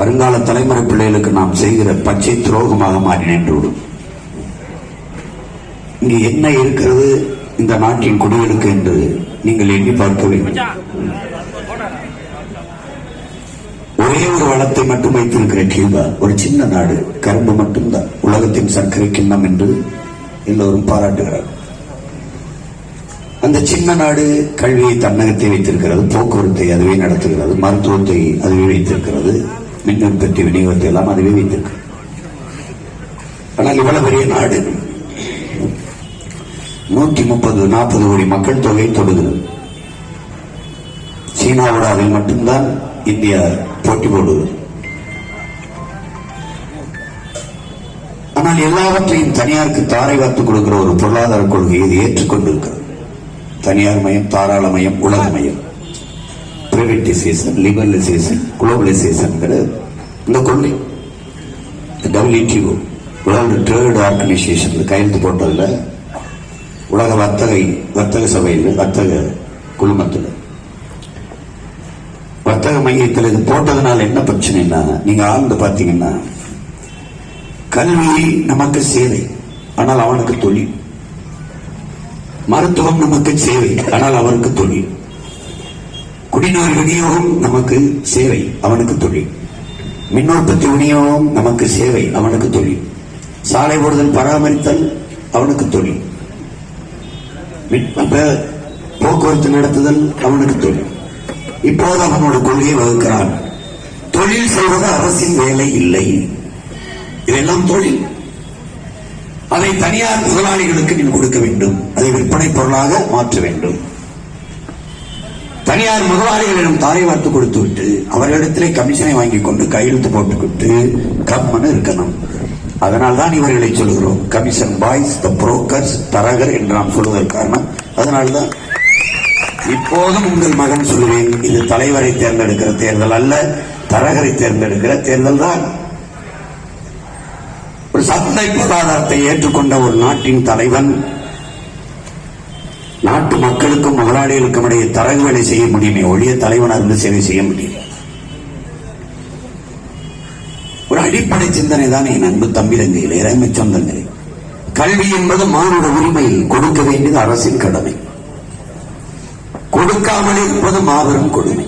வருங்கால தலைமுறை பிள்ளைகளுக்கு நாம் செய்கிற பச்சை துரோகமாக மாறி நின்றுவிடும் இங்கு என்ன இருக்கிறது? இந்த நாட்டின் குடிகளுக்கு என்று நீங்கள் எண்ணி பார்க்க வேண்டும். ஒரே ஒரு வளத்தை மட்டும் வைத்திருக்கிற கியூபா ஒரு சின்ன நாடு கரும்பு மட்டும்தான். உலகத்தின் சர்க்கரை கிண்ணம் என்று எல்லோரும் பாராட்டுகிறார். அந்த சின்ன நாடு கல்வியை தன்னகத்தை வைத்திருக்கிறது போக்குவரத்தை அதுவே நடத்துகிறது மருத்துவத்தை அதுவே வைத்திருக்கிறது. மின் உற்பத்தி விநியோகத்தை எல்லாம் அதுவே வைத்திருக்கு. ஆனால் இவ்வளவு பெரிய நாடு. நூற்றி முப்பது நாற்பது கோடி மக்கள் தொகை தொடுகிறது. சீனாவோட அதில் மட்டும்தான் இந்தியா போட்டி போடுவது ஆனால் எல்லாவற்றையும் தனியாருக்கு தாரை வார்த்து கொடுக்கிற ஒரு பொருளாதார கொள்கையை இது ஏற்றுக்கொண்டிருக்கிறது. தனியார் மயம் தாராள மயம் உலக மயம். பிரைவேட்டைசேஷன் லிபரலைசேஷன் குளோபலைசேஷன் இந்த கொள்கை டபிள்யூடிஓ வேர்ல்டு ட்ரேட் ஆர்கனைசேஷன் கையெழுத்து போட்டதில் உலக வர்த்தக வர்த்தக சபையில் வர்த்தக குழுமத்தில். வர்த்தக மையத்தில் இது போட்டதுனால என்ன பிரச்சனைனா நீங்க ஆழ்ந்து பார்த்தீங்கன்னா கல்வி நமக்கு சேவை ஆனால் அவனுக்கு தொழில். மருத்துவம் நமக்கு சேவை ஆனால் அவருக்கு தொழில். குடிநீர் விநியோகம் நமக்கு சேவை அவனுக்கு தொழில். மின் உற்பத்தி விநியோகம் நமக்கு சேவை அவனுக்கு தொழில். சாலை போடுதல் பராமரித்தல் அவனுக்கு தொழில். போக்குவரத்து நடத்துதல் அவனுக்கு தொழில். இப்போது அவனோட கொள்கையை வகுக்கிறான். தொழில் செய்வது அரசின் வேலை இல்லை. இதெல்லாம் தொழில். அதை தனியார் முதலாளிகளுக்கு நீ கொடுக்க வேண்டும். அதை விற்பனை பொருளாக மாற்ற வேண்டும். தனியார் முதலாளிகளிடம் தாரை வார்த்து கொடுத்து விட்டு அவர்களிடத்திலே கமிஷனை வாங்கிக் கொண்டு கையெழுத்து போட்டுக்கிட்டு கம்மனு இருக்கணும். அதனால் தான் இவர்களை சொல்கிறோம். கமிஷன் பாய்ஸ் த புரோக்கர்ஸ் தரகர் என்று நாம் சொல்வதற்கு காரணம் அதனால்தான். இப்போதும் உங்கள் மகன் சொல்லுவேன் இது தலைவரை தேர்ந்தெடுக்கிற தேர்தல் அல்ல தரகரை தேர்ந்தெடுக்கிற தேர்தல் தான். ஒரு சந்தை பொருளாதாரத்தை ஏற்றுக்கொண்ட ஒரு நாட்டின் தலைவன் நாட்டு மக்களுக்கும் முதலாளிகளுக்கும் இடையே தரகு வேலை செய்ய முடியுமே ஒழிய தலைவனாக இருந்து சேவை செய்ய முடியும். ஒரு அடிப்படை சிந்தனை தான் என் அன்பு தம்பிரங்கையில் இறைமை சொந்தங்களே. கல்வி என்பது மானுட உரிமை கொடுக்க வேண்டியது அரசின் கடமை. கொடுக்காமல் இருப்பது மாபெரும் கொடுமை.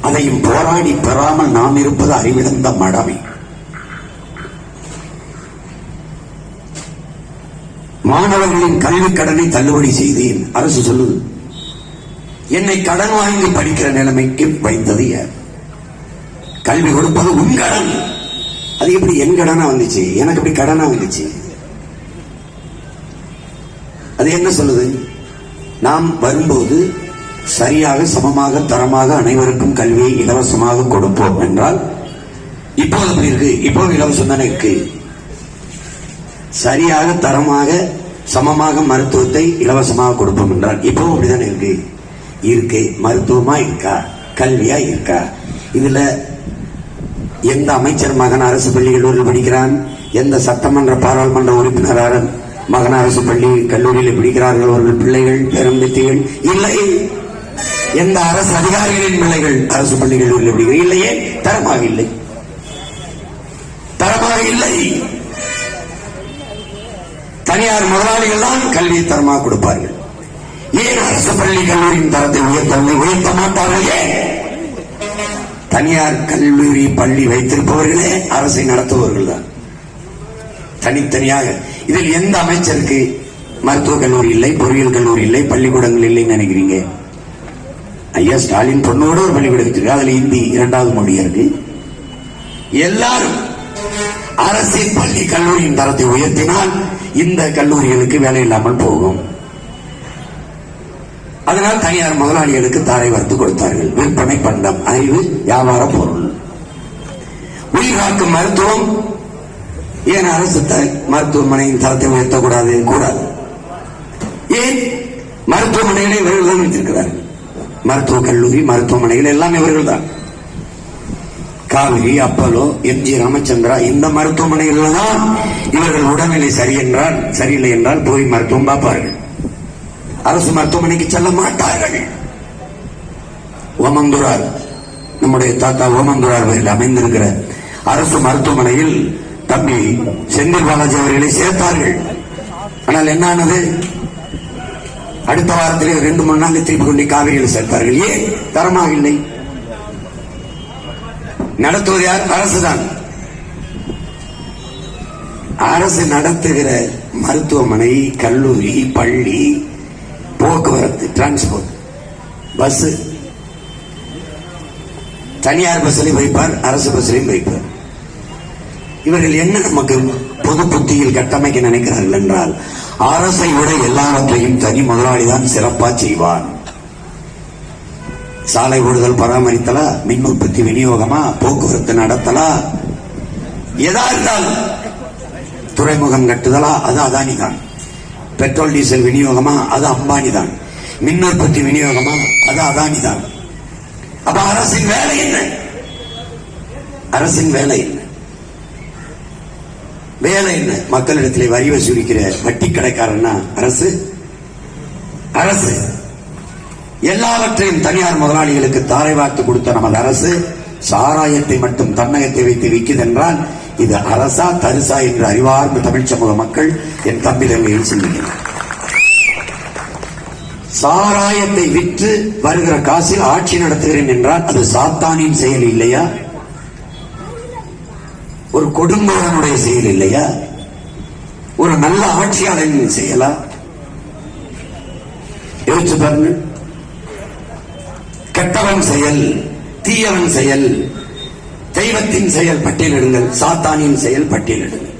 அதையும் போராடி பெறாமல் நாம் இருப்பது அறிவிழந்த மடமை. மாணவர்களின் கல்வி கடனை தள்ளுபடி செய்தேன். அரசு சொல்லுது. என்னை கடன் வாங்கி படிக்கிற நிலைமைக்கு வைத்தது யார்? கல்வி கொடுப்பது உன் கடன். அது எப்படி என் கடனா வந்துச்சு? எனக்கு எப்படி கடனா வந்துச்சு? அது என்ன சொல்லுது? நாம் வரும்போது சரியாக சமமாக தரமாக அனைவருக்கும் கல்வியை இலவசமாக கொடுப்போம் என்றால் இப்போது அப்படி இருக்கு. இப்போ இலவசம் தானே இருக்கு. சரியாக தரமாக சமமாக மருத்துவத்தை இலவசமாக கொடுப்போம் என்றால் இப்போ அப்படிதானே இருக்கு? இருக்கு. மருத்துவமா இருக்கா? கல்வியா இருக்கா? இதுல எந்த அமைச்சர் மகன் அரசு பள்ளி கல்லூரியில் படிக்கிறான்? எந்த சட்டமன்ற பாராளுமன்ற உறுப்பினர் மகன் அரசு பள்ளி கல்லூரியில் படிக்கிறார்கள் அவர்கள் பிள்ளைகள் பேரம்பத்திகள் இல்லை. எந்த அரசு அதிகாரிகளின் பிள்ளைகள் அரசு பள்ளி கல்லூரியில் படிக்கிறார்? இல்லையே. தரமாக இல்லை. தரமாக இல்லை. தனியார் முதலாளிகள் தான் கல்வியை தரமாக கொடுப்பார்கள். ஏன் அரசு பள்ளி கல்லூரியின் தரத்தை உயர்த்தவில்லை உயர்த்த மாட்டார்கள்? ஏன்? தனியார் கல்லூரி பள்ளி வைத்திருப்பவர்களே அரசை நடத்துபவர்கள் தான் தனித்தனியாக. இதில் எந்த அமைச்சருக்கு மருத்துவக் கல்லூரி இல்லை பொறியியல் கல்லூரி இல்லை பள்ளிக்கூடங்கள் இல்லைன்னு நினைக்கிறீங்க? ஐயா ஸ்டாலின் பொண்ணோட ஒரு பள்ளிக்கூடம் வச்சிருக்கு அதுல இந்தி இரண்டாவது மொழியா இருக்கு. எல்லாரும் அரசின் பள்ளி கல்லூரியின் தரத்தை உயர்த்தினால் இந்த கல்லூரிகளுக்கு வேலை இல்லாமல் போகும். அதனால் தனியார் முதலாளிகளுக்கு தாரை வறுத்து கொடுத்தார்கள். விற்பனை பண்டம் அறிவு வியாபார பொருள். உயிர் காக்கும் மருத்துவம். ஏன் அரசு மருத்துவமனையின் தரத்தை உயர்த்தக்கூடாது? கூடாது. ஏன்? மருத்துவமனைகளை இவர்கள் தான் வைத்திருக்கிறார்கள். மருத்துவக் கல்லூரி மருத்துவமனைகள் எல்லாம் இவர்கள் தான் Kaveri Apollo M G Ramachandra இந்த மருத்துவமனைகளில் தான் இவர்கள் உடல்நிலை சரி என்றால் சரியில்லை என்றால் போய் மருத்துவம் பார்ப்பார்கள். அரசு மருத்துவமனைக்கு செல்ல மாட்டார்கள். ஓமந்துரார் நம்முடைய தாத்தா ஓமந்துரார் வகையில் அமைந்திருக்கிற அரசு மருத்துவமனையில் தம்பி செந்தில் பாலாஜி அவர்களை சேர்த்தார்கள். ஆனால் என்ன ஆனது? அடுத்த வாரத்திலே ரெண்டு மூணு நாள் திருப்பி கொண்டு காவிரியில் சேர்த்தார்கள். ஏன்? தரமாக இல்லை. நடத்துவது யார்? அரசுதான். அரசு நடத்துகிற மருத்துவமனை கல்லூரி பள்ளி போக்குவரத்து டிரான்ஸ்போர்ட் பஸ் தனியார் பஸ்லையும் வைப்பார் அரசு பஸ்லையும் வைப்பார். இவர்கள் என்ன நமக்கு பொது புத்தியில் கட்டமைக்க நினைக்கிறார்கள் என்றால் அரசை விட எல்லாவற்றையும் தனி முதலாளிதான் சிறப்பா செய்வான். சாலை ஓடுதல் பராமரித்தலா? மின் உற்பத்தி விநியோகமா? போக்குவரத்து நடத்தலா? எதா இருந்தாலும் துறைமுகம் கட்டுதலா? அது அதானி தான் பெட்ரோல் டீசல் விநியோகமா? அது அம்பானி தான் மின் உற்பத்தி விநியோகமா? அது அதானி தான் அப்ப அரசின் வேலை என்ன? அரசின் வேலை என்ன? வேலை என்ன? மக்களிடத்திலே வரி வசூலிக்கிற வட்டி கடைக்காரன்னா அரசு? அரசு. எல்லாவற்றையும் தனியார் முதலாளிகளுக்கு தாரை வார்த்து கொடுத்த நமது அரசு சாராயத்தை மட்டும் தன்னகத்தை வைத்து விற்குதென்றால் இது அரசா தரிசா என்று அறிவார்ந்த தமிழ் சமூக மக்கள் என் தம்பி தங்கையில் சிந்திக்கிறார் சாராயத்தை விற்று வருகிற காசில் ஆட்சி நடத்துகிறேன் என்றால் அது சாத்தானின் செயல் இல்லையா? ஒரு கொடுங்கோலனுடைய செயல் இல்லையா? ஒரு நல்ல ஆட்சியாளரின் செயலா? யோசிச்சு பாருங்க. கெட்டவன் செயல் தீயவன் செயல். தெய்வத்தின் செயல் பட்டியலிடுங்கள் சாத்தானின் செயல் பட்டியலிடுங்கள்.